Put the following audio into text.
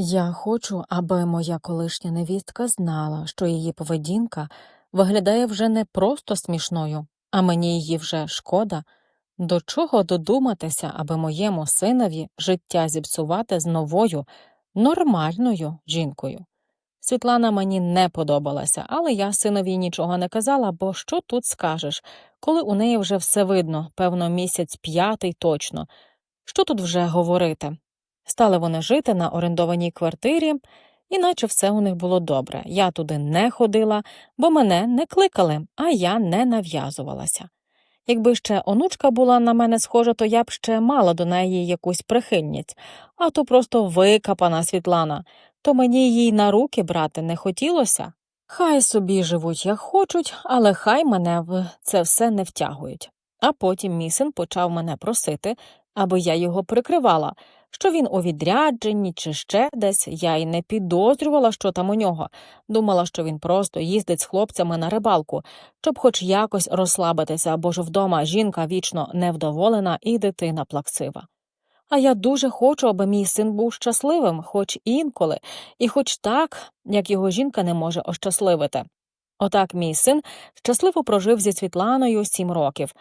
Я хочу, аби моя колишня невістка знала, що її поведінка виглядає вже не просто смішною, а мені її вже шкода. До чого додуматися, аби моєму синові життя зіпсувати з новою, нормальною жінкою? Світлана мені не подобалася, але я синові нічого не казала, бо що тут скажеш, коли у неї вже все видно, певно, місяць п'ятий точно. Що тут вже говорити? Стали вони жити на орендованій квартирі, іначе все у них було добре. Я туди не ходила, бо мене не кликали, а я не нав'язувалася. Якби ще онучка була на мене схожа, то я б ще мала до неї якусь прихильність, а то просто викапана Світлана, то мені їй на руки брати не хотілося. Хай собі живуть, як хочуть, але хай мене в це все не втягують. А потім мій син почав мене просити, аби я його прикривала, що він у відрядженні чи ще десь, я й не підозрювала, що там у нього. Думала, що він просто їздить з хлопцями на рибалку, щоб хоч якось розслабитися, бо ж вдома жінка вічно невдоволена і дитина плаксива. А я дуже хочу, аби мій син був щасливим, хоч інколи, і хоч так, як його жінка не може ощасливити. Отак мій син щасливо прожив зі Світланою сім років,